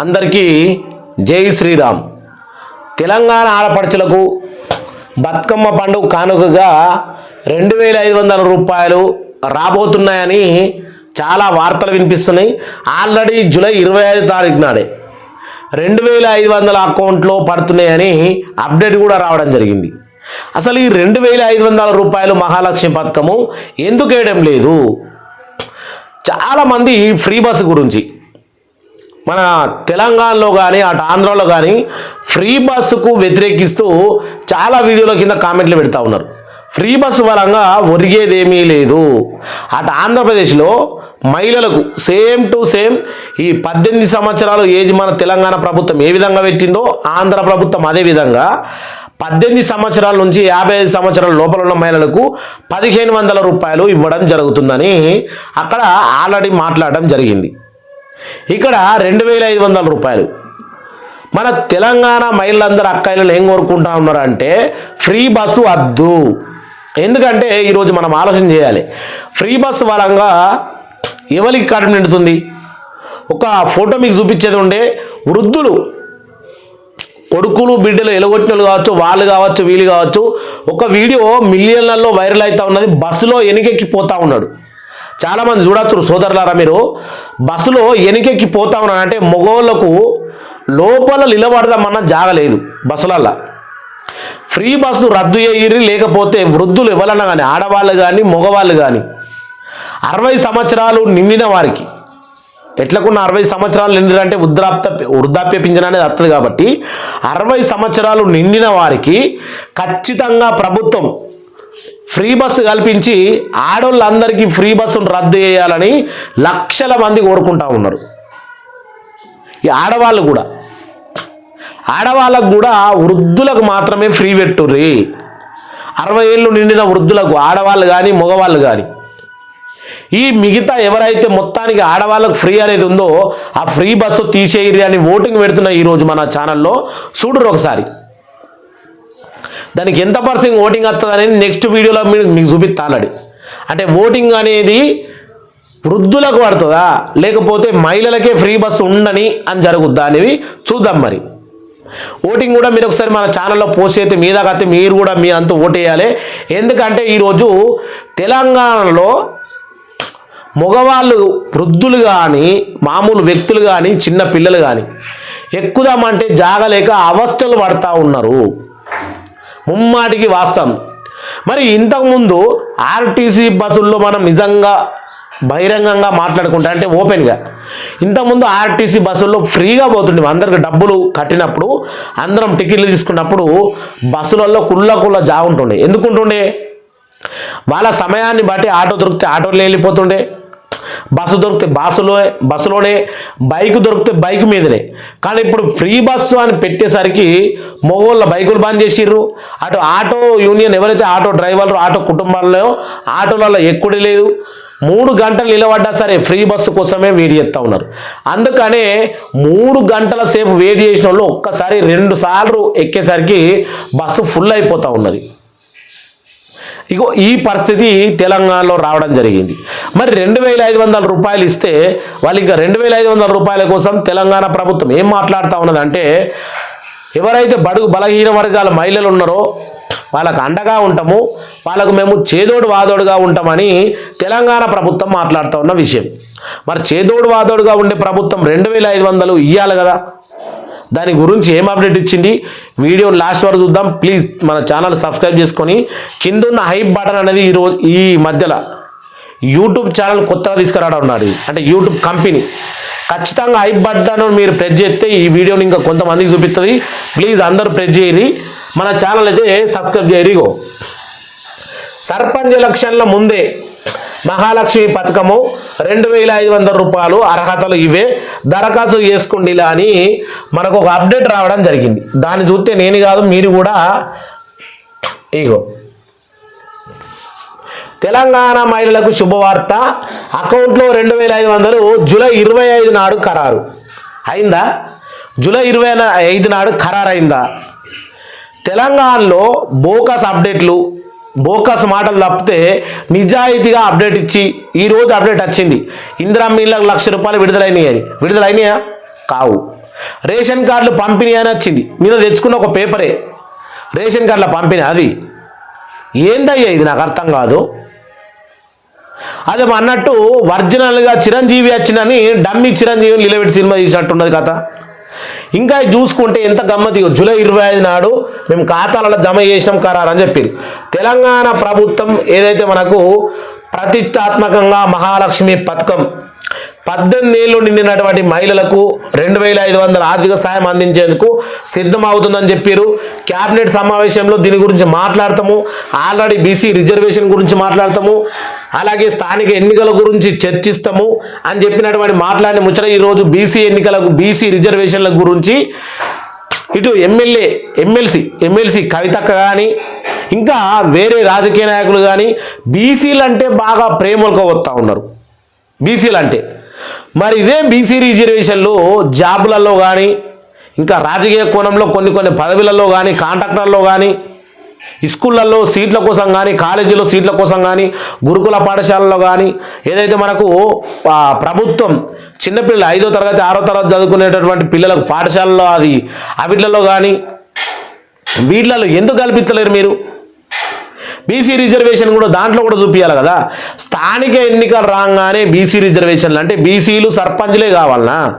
అందరికీ జై శ్రీరామ్. తెలంగాణ ఆడపడుచులకు బతుకమ్మ పండుగ కానుకగా రెండు వేల ఐదు వందల రూపాయలు రాబోతున్నాయని చాలా వార్తలు వినిపిస్తున్నాయి. ఆల్రెడీ జూలై ఇరవై ఐదు తారీఖు నాడే రెండు వేల ఐదు వందల అకౌంట్లో పడుతున్నాయని అప్డేట్ కూడా రావడం జరిగింది. అసలు ఈ రెండు వేల ఐదు వందల రూపాయలు మహాలక్ష్మి పథకము ఎందుకు వేయడం లేదు? చాలామంది ఫ్రీ బస్సు గురించి మన తెలంగాణలో కానీ అటు ఆంధ్రలో కానీ ఫ్రీ బస్సుకు వ్యతిరేకిస్తూ చాలా వీడియోల కింద కామెంట్లు పెడతా ఉన్నారు. ఫ్రీ బస్సు పరంగా ఒరిగేదేమీ లేదు. అటు ఆంధ్రప్రదేశ్లో మహిళలకు సేమ్ టు సేమ్ ఈ పద్దెనిమిది సంవత్సరాలు ఏజ్ మన తెలంగాణ ప్రభుత్వం ఏ విధంగా పెట్టిందో ఆంధ్ర ప్రభుత్వం అదే విధంగా పద్దెనిమిది సంవత్సరాల నుంచి యాభై ఐదు సంవత్సరాల లోపల ఉన్న మహిళలకు పదిహేను వందల రూపాయలు ఇవ్వడం జరుగుతుందని అక్కడ ఆల్రెడీ మాట్లాడడం జరిగింది. ఇక్కడ రెండు వేల ఐదు వందల రూపాయలు. మన తెలంగాణ మహిళలందరూ అక్కాయిలు ఏం కోరుకుంటా ఉన్నారంటే ఫ్రీ బస్సు వద్దు. ఎందుకంటే ఈరోజు మనం ఆలోచన చేయాలి. ఫ్రీ బస్సు పరంగా ఎవరికి కడుపు నిండుతుంది? ఒక ఫోటో మీకు చూపించేది ఉండే వృద్ధులు. కొడుకులు బిడ్డలు ఎలగొట్టినలు కావచ్చు వాళ్ళు కావచ్చు వీళ్ళు కావచ్చు ఒక వీడియో మిలియన్లలో వైరల్ అవుతూ ఉన్నది బస్సులో వెనుకెక్కిపోతూ ఉన్నాడు. చాలామంది చూడొచ్చు సోదరులారా మీరు. బస్సులో ఎనికెక్కి పోతా ఉన్నా అంటే మగోళ్ళకు లోపల నిలబడదామన్నా జాగలేదు బస్సులల్లా. ఫ్రీ బస్సు రద్దు చేయరి లేకపోతే వృద్ధులు ఎవరన్నా కానీ ఆడవాళ్ళు కానీ మగవాళ్ళు కానీ అరవై సంవత్సరాలు నిండిన వారికి. ఎట్లకున్న అరవై సంవత్సరాలు నిండినంటే వృద్ధాప్య వృద్ధాప్య పింఛన్ అనేది వస్తుంది కాబట్టి అరవై సంవత్సరాలు నిండిన వారికి ఖచ్చితంగా ప్రభుత్వం ఫ్రీ బస్సు కల్పించి ఆడోళ్ళందరికీ ఫ్రీ బస్సును రద్దు చేయాలని లక్షల మంది కోరుకుంటా ఉన్నారు. ఈ ఆడవాళ్ళు కూడా. ఆడవాళ్ళకు కూడా వృద్ధులకు మాత్రమే ఫ్రీ పెట్టుర్రి. అరవై ఏళ్ళు నిండిన వృద్ధులకు ఆడవాళ్ళు కానీ మగవాళ్ళు కానీ ఈ మిగతా ఎవరైతే మొత్తానికి ఆడవాళ్ళకు ఫ్రీ అనేది ఉందో ఆ ఫ్రీ బస్సు తీసేయరి అని ఓటింగ్ పెడుతున్న ఈరోజు మన ఛానల్లో చూడరు ఒకసారి. దానికి ఎంత పర్సెంట్ ఓటింగ్ వస్తుంది అనేది నెక్స్ట్ వీడియోలో మీరు మీకు చూపిస్తానడి అంటే ఓటింగ్ అనేది వృద్ధులకు పడుతుందా? లేకపోతే మహిళలకే ఫ్రీ బస్సు ఉండని అని జరుగుద్దా అనేవి చూద్దాం మరి. ఓటింగ్ కూడా మీరు ఒకసారి మన ఛానల్లో పోస్ట్ అయితే మీద కత్తి మీరు కూడా మీ అంత ఓటేయాలి ఎందుకంటే ఈరోజు తెలంగాణలో మగవాళ్ళు వృద్ధులు కానీ మామూలు వ్యక్తులు కానీ చిన్న పిల్లలు కానీ ఎక్కుదామంటే జాగలేక అవస్థలు పడతా ఉన్నారు. ముమ్మాటికి వాస్తవం. మరి ఇంతకుముందు ఆర్టీసీ బస్సుల్లో మనం నిజంగా బహిరంగంగా మాట్లాడుకుంటా అంటే ఓపెన్గా. ఇంతకుముందు ఆర్టీసీ బస్సుల్లో ఫ్రీగా పోతుండే అందరికి డబ్బులు కట్టినప్పుడు అందరం టికెట్లు తీసుకున్నప్పుడు బస్సులలో కుళ్ళ కుళ్ళ జాగుంటుండే. ఎందుకుంటుండే? వాళ్ళ సమయాన్ని బట్టి ఆటో దొరికితే ఆటోలు వెళ్ళిపోతుండే. బస్సు దొరికితే బస్సులో బస్సులోనే బైక్ దొరికితే బైక్ మీదనే. కానీ ఇప్పుడు ఫ్రీ బస్సు అని పెట్టేసరికి మొగోళ్ళ బైకులు బంద్ చేసిర్రు. అటు ఆటో యూనియన్ ఎవరైతే ఆటో డ్రైవర్లు ఆటో కుటుంబాలలో ఆటోలలో ఎక్కుడి లేదు. మూడు గంటలు నిలబడ్డా సరే ఫ్రీ బస్సు కోసమే వెయిట్ చేస్తూ ఉన్నారు. అందుకనే మూడు గంటల సేపు వెయిట్ చేసిన వాళ్ళు ఒక్కసారి రెండు సార్లు ఎక్కేసరికి బస్సు ఫుల్ అయిపోతూ ఉన్నది. ఇగో ఈ పరిస్థితి తెలంగాణలో రావడం జరిగింది. మరి రెండు వేల ఐదు వందల రూపాయలు ఇస్తే వాళ్ళు ఇంకా రెండు వేల ఐదు వందల రూపాయల కోసం తెలంగాణ ప్రభుత్వం ఏం మాట్లాడుతూ ఉన్నదంటే ఎవరైతే బడుగు బలహీన వర్గాల మహిళలు ఉన్నారో వాళ్ళకు అండగా ఉంటాము వాళ్ళకు మేము చేదోడు వాదోడుగా ఉంటామని తెలంగాణ ప్రభుత్వం మాట్లాడుతూ ఉన్న విషయం. మరి చేదోడు వాదోడుగా ఉండే ప్రభుత్వం రెండు వేల ఐదు వందలు ఇవ్వాలి కదా. దాని గురించి ఏం అప్డేట్ ఇచ్చింది? వీడియో లాస్ట్ వరకు చూద్దాం. ప్లీజ్ మన ఛానల్ సబ్స్క్రైబ్ చేసుకొని కింద ఉన్న హైప్ బటన్ అనేది ఈ రోజు ఈ మధ్యలో యూట్యూబ్ ఛానల్ కొత్తగా తీసుకురావడం ఉన్నది అంటే యూట్యూబ్ కంపెనీ ఖచ్చితంగా హైప్ బటన్ మీరు ప్రెస్ చేస్తే ఈ వీడియోని ఇంకా కొంతమందికి చూపిస్తుంది ప్లీజ్ అందరూ ప్రెస్ చేయరి మన ఛానల్ అయితే సబ్స్క్రైబ్ చేయరు ఇగో. సర్పంచ్ ఎలక్షన్ల ముందే మహాలక్ష్మి పథకము రెండు వేల ఐదు వందల రూపాయలు అర్హతలు ఇవే. దరఖాస్తు చేసుకుండిలా అని మనకు ఒక అప్డేట్ రావడం జరిగింది. దాన్ని చూస్తే నేను కాదు మీరు కూడా ఇగో. తెలంగాణ మహిళలకు శుభవార్త. అకౌంట్లో రెండు వేల ఐదు వందలు జూలై ఇరవై ఐదు నాడు ఖరారు. అయిందా? జూలై ఇరవై ఐదు నాడు ఖరారు అయిందా తెలంగాణలో బోకస్ అప్డేట్లు బోకస్ మాటలు తప్పితే నిజాయితీగా అప్డేట్ ఇచ్చి ఈరోజు అప్డేట్ వచ్చింది. ఇందిరా మీళ్ళకు లక్ష రూపాయలు విడుదలైనాయి. అని విడుదలైనాయా? కావు. రేషన్ కార్డులు పంపిణీ అని వచ్చింది. నేను తెచ్చుకున్న ఒక పేపరే. రేషన్ కార్డుల పంపిణీ అది. ఏందయ్యా ఇది? నాకు అర్థం కాదు. అదే అన్నట్టు ఒరిజినల్గా చిరంజీవి వచ్చిందని డమ్మి చిరంజీవిని నిలబెట్టి సినిమా తీసినట్టున్నది కథ. ఇంకా చూసుకుంటే ఎంత గమ్మతి జూలై ఇరవై ఐదు నాడు మేము ఖాతాలలో జమ చేసాం ఖరారు అని చెప్పారు తెలంగాణ ప్రభుత్వం ఏదైతే మనకు ప్రతిష్టాత్మకంగా మహాలక్ష్మి పథకం పద్దెనిమిది ఏళ్ళు నిండినటువంటి మహిళలకు రెండు వేల ఐదు వందల ఆర్థిక సాయం అందించేందుకు సిద్ధమవుతుందని చెప్పారు. క్యాబినెట్ సమావేశంలో దీని గురించి మాట్లాడతాము. ఆల్రెడీ బీసీ రిజర్వేషన్ గురించి మాట్లాడతాము. అలాగే స్థానిక ఎన్నికల గురించి చర్చిస్తాము అని చెప్పినటువంటి మాట్లాడిన ముచ్చట ఈరోజు బీసీ ఎన్నికలకు బీసీ రిజర్వేషన్ల గురించి ఇటు ఎమ్మెల్యే ఎమ్మెల్సీ ఎమ్మెల్సీ కవితక్క కానీ ఇంకా వేరే రాజకీయ నాయకులు కానీ బీసీలు అంటే బాగా ప్రేమలకు వస్తూ ఉన్నారు. బీసీలు అంటే మరి ఇదే బీసీ రిజర్వేషన్లు జాబులలో కానీ ఇంకా రాజకీయ కోణంలో కొన్ని కొన్ని పదవులలో కానీ కాంట్రాక్టర్లో కానీ స్కూళ్ళల్లో సీట్ల కోసం కానీ కాలేజీలో సీట్ల కోసం కానీ గురుకుల పాఠశాలలో కానీ ఏదైతే మనకు ప్రభుత్వం చిన్నపిల్లలు ఐదో తరగతి ఆరో తరగతి చదువుకునేటటువంటి పిల్లలకు పాఠశాలలో అది అవిట్లలో కానీ వీళ్ళలో ఎందుకు కల్పించలేరు మీరు? బీసీ రిజర్వేషన్ కూడా దాంట్లో కూడా చూపించాలి కదా. స్థానిక ఎన్నికలు రాగానే బీసీ రిజర్వేషన్లు అంటే బీసీలు సర్పంచ్లే కావాలనా?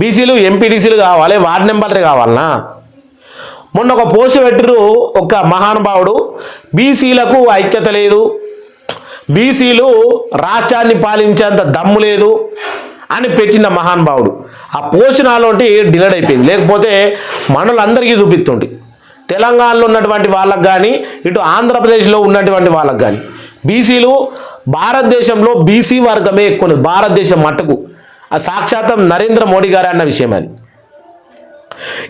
బీసీలు ఎంపీటీసీలు కావాలి వార్డు నెంబర్లే కావాలనా? మొన్న ఒక పోస్ట్ పెట్టిరు ఒక మహానుభావుడు. బీసీలకు ఐక్యత లేదు. బీసీలు రాష్ట్రాన్ని పాలించేంత దమ్ము లేదు అని పెట్టిన మహానుభావుడు. ఆ పోస్ట్ నాలోంటి డిలీట్ అయిపోయింది. లేకపోతే మనలందరికీ చూపిస్తుండే తెలంగాణలో ఉన్నటువంటి వాళ్ళకు కానీ ఇటు ఆంధ్రప్రదేశ్లో ఉన్నటువంటి వాళ్ళకు కానీ బీసీలు భారతదేశంలో బీసీ వర్గమే ఎక్కువ భారతదేశం మట్టుకు. ఆ సాక్షాత్తం నరేంద్ర మోడీ గారు అన్న విషయం అది.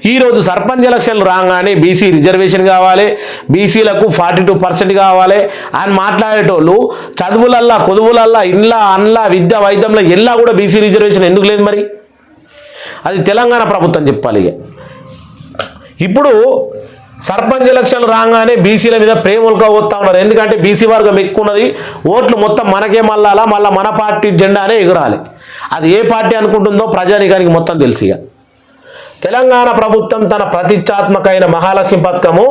ఈరోజు సర్పంచ్ ఎలక్షన్లు రాగానే బీసీ రిజర్వేషన్ కావాలి బీసీలకు ఫార్టీ టూ పర్సెంట్ కావాలి అని మాట్లాడేటోళ్ళు చదువులల్లా కొదువులల్లా ఇండ్ల అండ్ల విద్య వైద్యంలో ఎల్లా కూడా బీసీ రిజర్వేషన్ ఎందుకు లేదు మరి? అది తెలంగాణ ప్రభుత్వం చెప్పాలి ఇప్పుడు సర్పంచ్ ఎలక్షన్లు రాగానే బీసీల మీద ప్రేమలుగా పోతా ఉన్నారు. ఎందుకంటే బీసీ వర్గం ఎక్కువ ఉన్నది ఓట్లు మొత్తం మనకే మళ్ళాలా మళ్ళీ మన పార్టీ జెండానే ఎగురాలి. అది ఏ పార్టీ అనుకుంటుందో ప్రజానీకానికి మొత్తం తెలుసు తెలంగాణ ప్రభుత్వం తన ప్రతిష్టాత్మకమైన మహాలక్ష్మి పథకము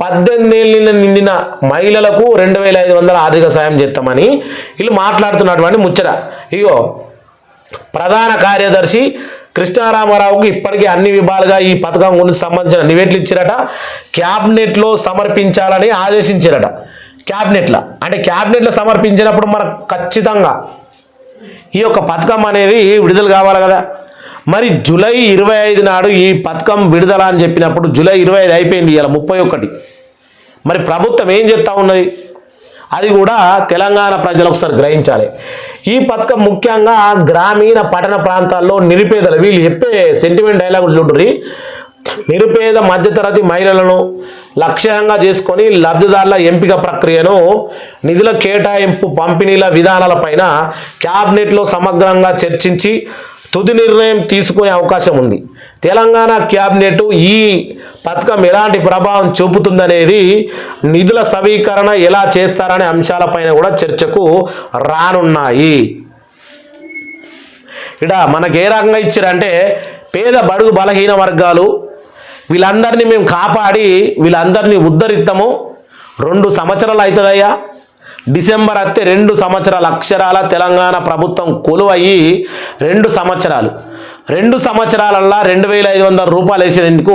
పద్దెనిమిది ఏళ్ళ నిండిన మహిళలకు రెండు వేల ఐదు వందల ఆర్థిక సాయం చేస్తామని వీళ్ళు మాట్లాడుతున్నటువంటి ముచ్చట. ఇగో ప్రధాన కార్యదర్శి కృష్ణారామారావుకి ఇప్పటికీ అన్ని విభాగాలుగా ఈ పథకం గురించి సంబంధించిన నివేట్లు ఇచ్చిరట. క్యాబినెట్లో సమర్పించాలని ఆదేశించారట. క్యాబినెట్లో. అంటే క్యాబినెట్లో సమర్పించినప్పుడు మనకు ఖచ్చితంగా ఈ యొక్క పథకం అనేది విడుదల కావాలి కదా. మరి జూలై ఇరవై ఐదు నాడు ఈ పథకం విడుదల అని చెప్పినప్పుడు జూలై ఇరవై ఐదు అయిపోయింది ఇలా ముప్పై ఒకటి. మరి ప్రభుత్వం ఏం చేస్తూ ఉన్నది? అది కూడా తెలంగాణ ప్రజలు ఒకసారి గ్రహించాలి. ఈ పథకం ముఖ్యంగా గ్రామీణ పట్టణ ప్రాంతాల్లో నిరుపేదలు వీళ్ళు చెప్పే సెంటిమెంట్ డైలాగులు ఉంటుంది నిరుపేద మధ్యతరగతి మహిళలను లక్ష్యంగా చేసుకొని లబ్ధిదారుల ఎంపిక ప్రక్రియను నిధుల కేటాయింపు పంపిణీల విధానాలపైన క్యాబినెట్లో సమగ్రంగా చర్చించి తుది నిర్ణయం తీసుకునే అవకాశం ఉంది. తెలంగాణ క్యాబినెట్ ఈ పథకం ఎలాంటి ప్రభావం చూపుతుందనేది నిధుల సమీకరణ ఎలా చేస్తారనే అంశాలపైన కూడా చర్చకు రానున్నాయి. ఇక్కడ మనకి ఏ రకంగా ఇచ్చారంటే పేద బడుగు బలహీన వర్గాలు వీళ్ళందరినీ మేము కాపాడి వీళ్ళందరినీ ఉద్ధరిస్తాము రెండు సంవత్సరాలు అవుతుందయ్యా డిసెంబర్ అత్తే రెండు సంవత్సరాల అక్షరాల తెలంగాణ ప్రభుత్వం కొలువయ్యి రెండు సంవత్సరాలు. రెండు సంవత్సరాలల్లా రెండు వేల ఐదు వందల రూపాయలు వేసేందుకు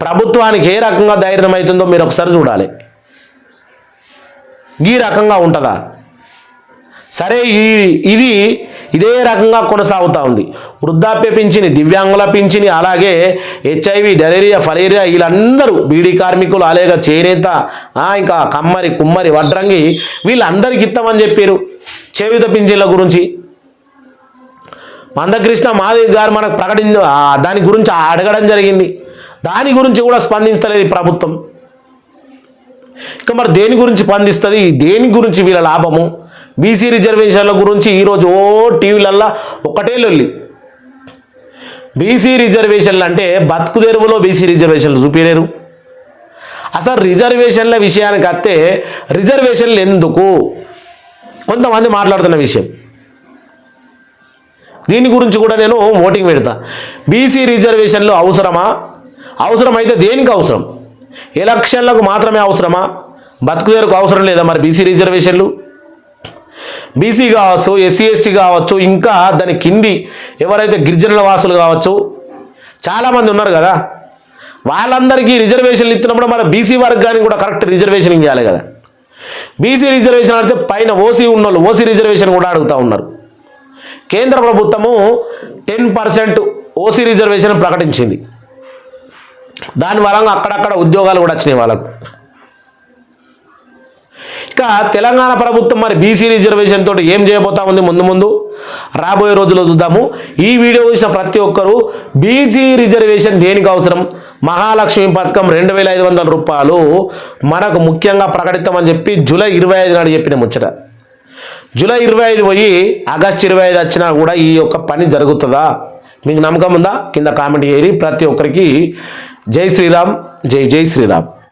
ప్రభుత్వానికి ఏ రకంగా ధైర్యం అవుతుందో మీరు ఒకసారి చూడాలి. ఈ రకంగా ఉంటుందా? సరే ఈ ఇది ఇదే రకంగా కొనసాగుతూ ఉంది. వృద్ధాప్య పింఛని దివ్యాంగుల పింఛని అలాగే హెచ్ఐవి డలేరియా ఫలేరియా వీళ్ళందరూ బీడీ కార్మికులు అలాగే చేనేత ఆ, ఇంకా కమ్మరి కుమ్మరి వడ్రంగి వీళ్ళందరికి ఇస్తామని చెప్పారు. చేయుత పింఛన్ల గురించి మందకృష్ణ మాధవి గారు మనకు ప్రకటించ దాని గురించి అడగడం జరిగింది. దాని గురించి కూడా స్పందించలేదు ప్రభుత్వం. ఇక మరి దేని గురించి స్పందిస్తుంది? దేని గురించి వీళ్ళ లాభము? బీసీ రిజర్వేషన్ల గురించి ఈరోజు ఓ టీవీలల్లా ఒకటే లొల్లి. బీసీ రిజర్వేషన్లు అంటే బతుకు తెరువులో బీసీ రిజర్వేషన్లు చూపించలేరు అసలు రిజర్వేషన్ల విషయానికి వస్తే రిజర్వేషన్లు ఎందుకు? కొంతమంది మాట్లాడుతున్న విషయం. దీని గురించి కూడా నేను ఓటింగ్ పెడతా. బీసీ రిజర్వేషన్లు అవసరమా? అవసరమైతే దేనికి అవసరం? ఎలక్షన్లకు మాత్రమే అవసరమా? బతుకుదేరుకు అవసరం లేదా మరి బీసీ రిజర్వేషన్లు? బీసీ కావచ్చు ఎస్సీ ఎస్టీ కావచ్చు ఇంకా దాని కింది ఎవరైతే గిరిజనుల వాసులు కావచ్చు చాలామంది ఉన్నారు కదా. వాళ్ళందరికీ రిజర్వేషన్లు ఇస్తున్నప్పుడు మరి బీసీ వర్గానికి కూడా కరెక్ట్ రిజర్వేషన్ ఇవ్వాలి కదా. బీసీ రిజర్వేషన్ అంటే పైన ఓసీ ఉన్నోళ్ళు ఓసీ రిజర్వేషన్ కూడా అడుగుతూ ఉన్నారు. కేంద్ర ప్రభుత్వము టెన్ పర్సెంట్ ఓసీ రిజర్వేషన్ ప్రకటించింది. దాని వలన అక్కడక్కడ ఉద్యోగాలు కూడా వచ్చినాయి వాళ్ళకు. ఇక తెలంగాణ ప్రభుత్వం మరి బీసీ రిజర్వేషన్ తోటి ఏం చేయబోతా ఉంది ముందు ముందు? రాబోయే రోజుల్లో చూద్దాము. ఈ వీడియో చూసిన ప్రతి ఒక్కరూ బీసీ రిజర్వేషన్ దేనికి అవసరం? మహాలక్ష్మి పథకం రెండు వేల ఐదు వందల రూపాయలు మనకు ముఖ్యంగా ప్రకటిస్తామని చెప్పి జూలై ఇరవై ఐదు నాడు చెప్పిన ముచ్చట. జూలై ఇరవై ఐదు పోయి ఆగస్ట్ ఇరవై ఐదు వచ్చినా కూడా ఈ యొక్క పని జరుగుతుందా? మీకు నమ్మకం ఉందా? కింద కామెంట్ చేయరి ప్రతి ఒక్కరికి జై శ్రీరామ్ జై జై శ్రీరామ్.